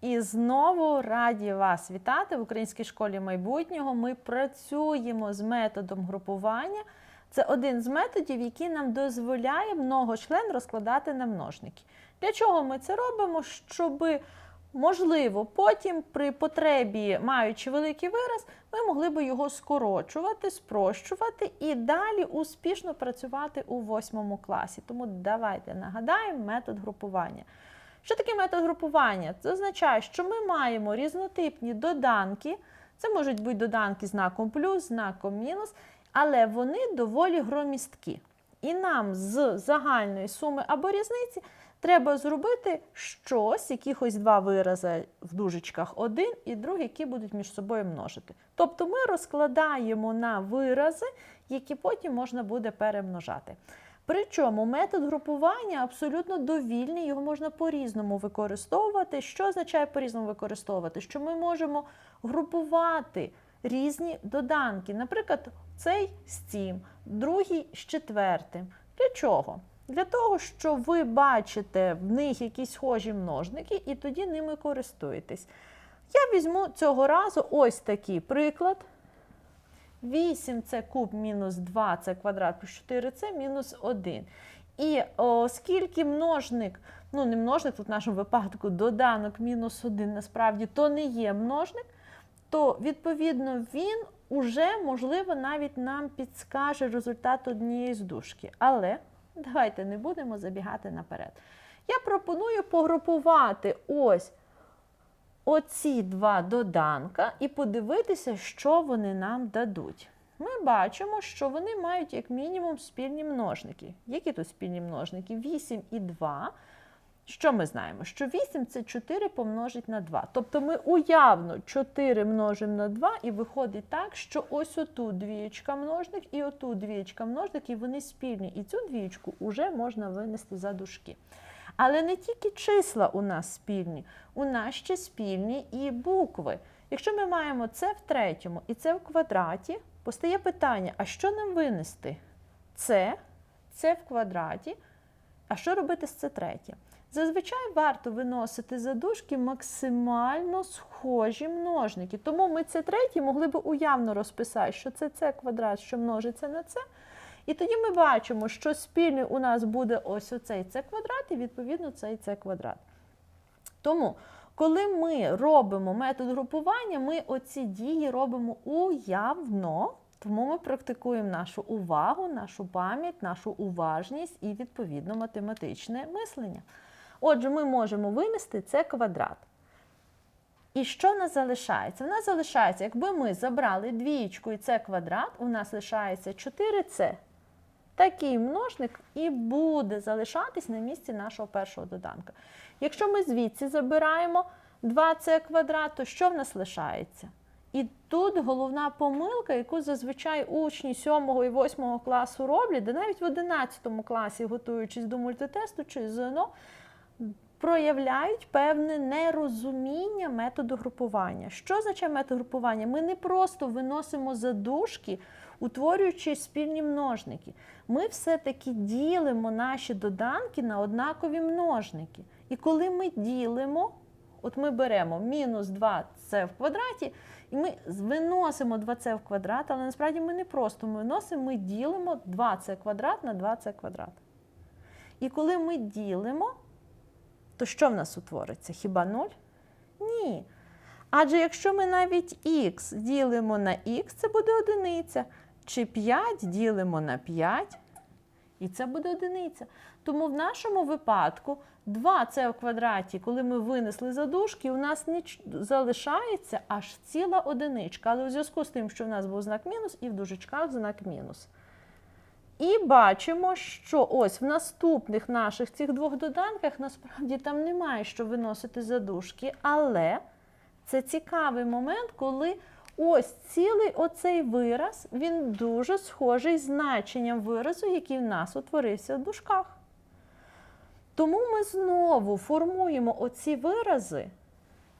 І знову раді вас вітати в Українській школі майбутнього. Ми працюємо з методом групування. Це один з методів, який нам дозволяє многочлен розкладати на множники. Для чого ми це робимо? Щоб, можливо, потім при потребі, маючи великий вираз, ми могли би його скорочувати, спрощувати і далі успішно працювати у восьмому класі. Тому давайте нагадаємо метод групування. Що таке метод групування? Це означає, що ми маємо різнотипні доданки. Це можуть бути доданки знаком плюс, знаком мінус, але вони доволі громісткі. І нам з загальної суми або різниці треба зробити щось, якихось два вирази в дужечках один і другий, які будуть між собою множити. Тобто ми розкладаємо на вирази, які потім можна буде перемножати. Причому метод групування абсолютно довільний, його можна по-різному використовувати. Що означає по-різному використовувати? Що ми можемо групувати різні доданки. Наприклад, цей з цим, другий з четвертим. Для чого? Для того, що ви бачите в них якісь схожі множники, і тоді ними користуєтесь. Я візьму цього разу ось такий приклад. 8 це куб мінус 2 це квадрат плюс 4 це мінус 1. І оскільки множник, ну не множник, тут в нашому випадку доданок мінус 1 насправді то не є множник, то відповідно він уже, можливо, навіть нам підскаже результат однієї з дужки. Але давайте не будемо забігати наперед. Я пропоную погрупувати ось оці два доданка і подивитися, що вони нам дадуть. Ми бачимо, що вони мають як мінімум спільні множники. Які тут спільні множники? 8 і 2. Що ми знаємо? Що 8 це 4 помножить на 2. Тобто ми уявно 4 множимо на 2, і виходить так, що ось отут двієчка множник і отут двієчка множник, і вони спільні. І цю двієчку вже можна винести за дужки. Але не тільки числа у нас спільні, у нас ще спільні і букви. Якщо ми маємо це в третьому і це в квадраті, постає питання: а що нам винести? Це, це в квадраті, а що робити з це третє? Зазвичай варто виносити за дужки максимально схожі множники. Тому ми це третє могли б уявно розписати, що це це квадрат, що множиться на це. І тоді ми бачимо, що спільний у нас буде ось оцей це квадрат, і відповідно цей це квадрат. Тому, коли ми робимо метод групування, ми оці дії робимо уявно, тому ми практикуємо нашу увагу, нашу пам'ять, нашу уважність і, відповідно, математичне мислення. Отже, ми можемо винести це квадрат. І що нас залишається? В нас залишається, якби ми забрали двієчку і це квадрат, у нас лишається 4С. Такий множник і буде залишатись на місці нашого першого доданка. Якщо ми звідси забираємо 2С квадрат, то що в нас лишається? І тут головна помилка, яку зазвичай учні 7 і 8 класу роблять, де навіть в 11 класі, готуючись до мультитесту чи ЗНО, проявляють певне нерозуміння методу групування. Що означає метод групування? Ми не просто виносимо задушки, утворюючи спільні множники. Ми все-таки ділимо наші доданки на однакові множники. І коли ми ділимо, от ми беремо мінус 2 це в квадраті, і ми виносимо 2c в квадрат, але насправді ми не просто ми виносимо, ми ділимо 2c квадрат на 2c квадрат. І коли ми ділимо, то що в нас утвориться? Хіба 0? Ні. Адже якщо ми навіть х ділимо на х, це буде одиниця. Чи 5 ділимо на 5, і це буде одиниця. Тому в нашому випадку 2 це в квадраті, коли ми винесли задушки, у нас ніч... залишається аж ціла одиничка. Але у зв'язку з тим, що в нас був знак мінус, і в дужечках знак мінус. І бачимо, що ось в наступних наших цих двох доданках насправді там немає що виносити задушки, але це цікавий момент, коли ось цілий оцей вираз, він дуже схожий значенням виразу, який в нас утворився в дужках. Тому ми знову формуємо оці вирази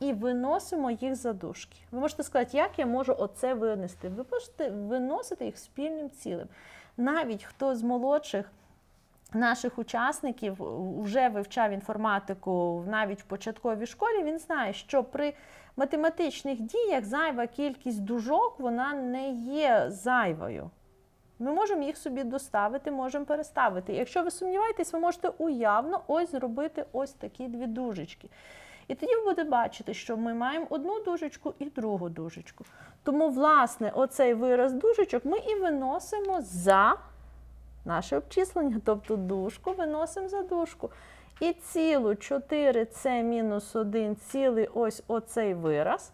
і виносимо їх за дужки. Ви можете сказати, як я можу оце винести? Ви можете виносити їх спільним цілим навіть хто з молодших наших учасників вже вивчав інформатику навіть в початковій школі, він знає, що при математичних діях зайва кількість дужок вона не є зайвою. Ми можемо їх собі доставити, можемо переставити. Якщо ви сумніваєтесь, ви можете уявно ось зробити ось такі дві дужечки. І тоді ви будете бачити, що ми маємо одну дужечку і другу дужечку. Тому, власне, оцей вираз дужечок ми і виносимо за наше обчислення, тобто дужку виносимо за дужку. І цілу 4 це мінус 1 цілий ось оцей вираз.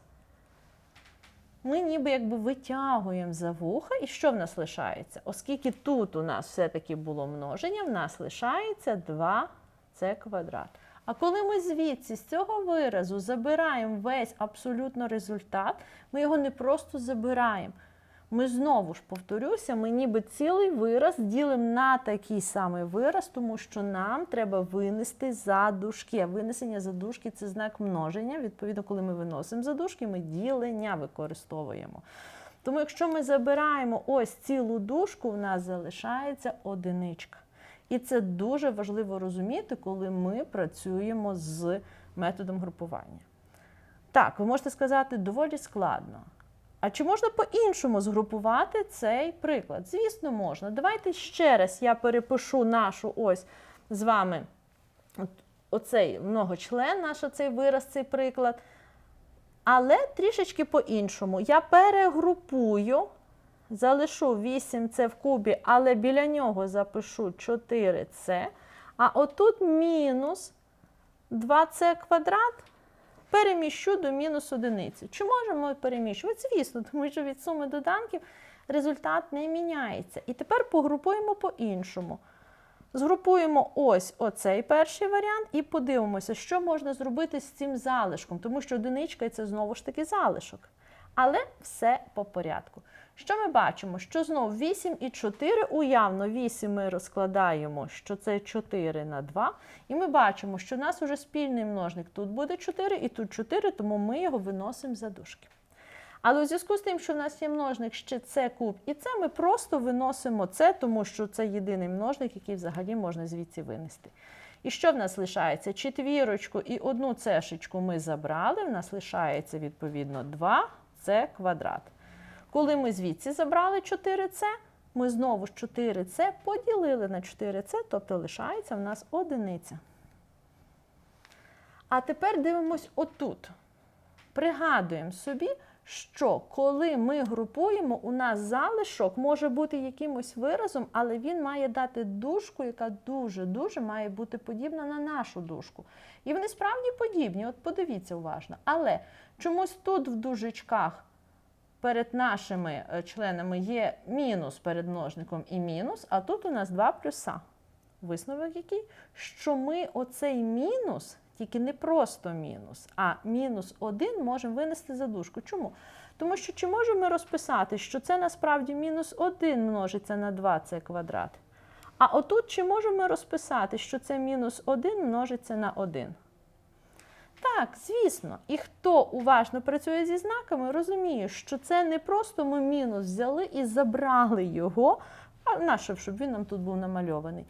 Ми ніби якби витягуємо за вуха, і що в нас лишається? Оскільки тут у нас все-таки було множення, в нас лишається 2c квадрат. А коли ми звідси з цього виразу забираємо весь абсолютно результат, ми його не просто забираємо. Ми знову ж повторюся, ми ніби цілий вираз ділимо на такий самий вираз, тому що нам треба винести задушки. Винесення задушки це знак множення. Відповідно, коли ми виносимо задушки, ми ділення використовуємо. Тому, якщо ми забираємо ось цілу дужку, у нас залишається одиничка. І це дуже важливо розуміти, коли ми працюємо з методом групування. Так, ви можете сказати, доволі складно. А чи можна по-іншому згрупувати цей приклад? Звісно, можна. Давайте ще раз я перепишу нашу ось з вами оцей многочлен, наш оцей вираз, цей приклад. Але трішечки по-іншому. Я перегрупую, залишу 8С в кубі, але біля нього запишу 4С. А отут мінус 2С квадрат переміщу до мінус одиниці. Чи можемо переміщувати? Звісно, тому що від суми доданків результат не міняється. І тепер погрупуємо по-іншому. Згрупуємо ось оцей перший варіант і подивимося, що можна зробити з цим залишком, тому що одиничка це знову ж таки залишок. Але все по порядку. Що ми бачимо? Що знову 8 і 4, уявно 8 ми розкладаємо, що це 4 на 2. І ми бачимо, що в нас вже спільний множник тут буде 4 і тут 4, тому ми його виносимо за дужки. Але у зв'язку з тим, що в нас є множник ще це куб і це, ми просто виносимо це, тому що це єдиний множник, який взагалі можна звідси винести. І що в нас лишається? Четвірочку і одну цешечку ми забрали, в нас лишається відповідно 2c квадрат. Коли ми звідси забрали 4c, ми знову ж 4c поділили на 4c, тобто лишається в нас одиниця. А тепер дивимось отут. Пригадуємо собі, що коли ми групуємо, у нас залишок може бути якимось виразом, але він має дати дужку, яка дуже-дуже має бути подібна на нашу дужку. І вони справді подібні, от подивіться уважно. Але чомусь тут в дужечках перед нашими е, членами є мінус перед множником і мінус, а тут у нас два плюса. Висновок який? Що ми оцей мінус, тільки не просто мінус, а мінус 1 можемо винести за дужку. Чому? Тому що чи можемо ми розписати, що це насправді мінус 1 множиться на 2 це квадрат? А отут чи можемо ми розписати, що це мінус 1 множиться на 1? Так, звісно. І хто уважно працює зі знаками, розуміє, що це не просто ми мінус взяли і забрали його, а наше, щоб він нам тут був намальований.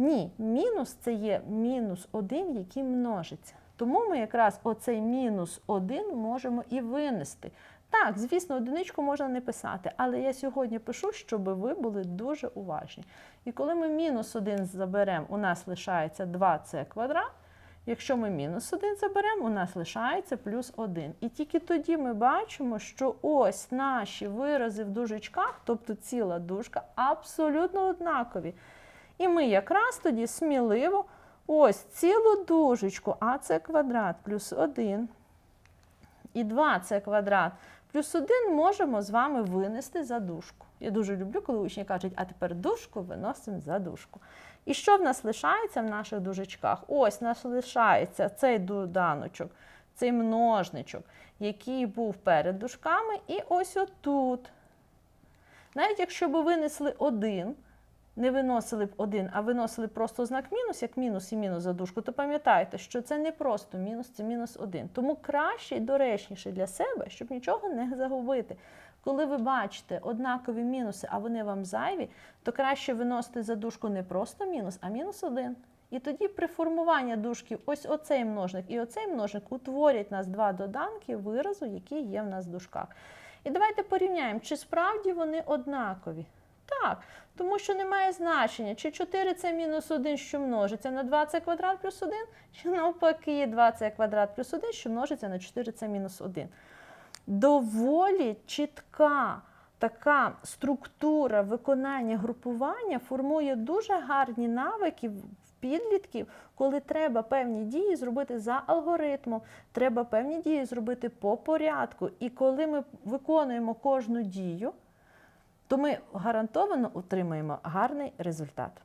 Ні, мінус це є мінус 1, який множиться. Тому ми якраз оцей мінус 1 можемо і винести. Так, звісно, одиничку можна не писати, але я сьогодні пишу, щоб ви були дуже уважні. І коли ми мінус 1 заберемо, у нас лишається 2c квадрат. Якщо ми мінус 1 заберемо, у нас лишається плюс 1. І тільки тоді ми бачимо, що ось наші вирази в дужечках, тобто ціла дужка, абсолютно однакові. І ми якраз тоді сміливо ось цілу дужечку, а це квадрат плюс 1 і 2 це квадрат плюс 1 можемо з вами винести за дужку. Я дуже люблю, коли учні кажуть, а тепер дужку виносимо за дужку. І що в нас лишається в наших дужечках? Ось нас лишається цей доданочок, цей множничок, який був перед дужками, і ось отут. Навіть якщо б винесли один, не виносили б один, а виносили просто знак мінус, як мінус і мінус за дужку, то пам'ятайте, що це не просто мінус, це мінус один. Тому краще і доречніше для себе, щоб нічого не загубити. Коли ви бачите однакові мінуси, а вони вам зайві, то краще виносити за дужку не просто мінус, а мінус один. І тоді при формуванні дужків ось оцей множник і оцей множник утворять нас два доданки виразу, які є в нас в дужках. І давайте порівняємо, чи справді вони однакові. Так, тому що немає значення, чи 4 це мінус 1, що множиться на 2 це квадрат плюс 1, чи навпаки 2 це квадрат плюс 1, що множиться на 4 це мінус 1. Доволі чітка така структура виконання групування формує дуже гарні навики в підлітків, коли треба певні дії зробити за алгоритмом, треба певні дії зробити по порядку. І коли ми виконуємо кожну дію, то ми гарантовано отримаємо гарний результат.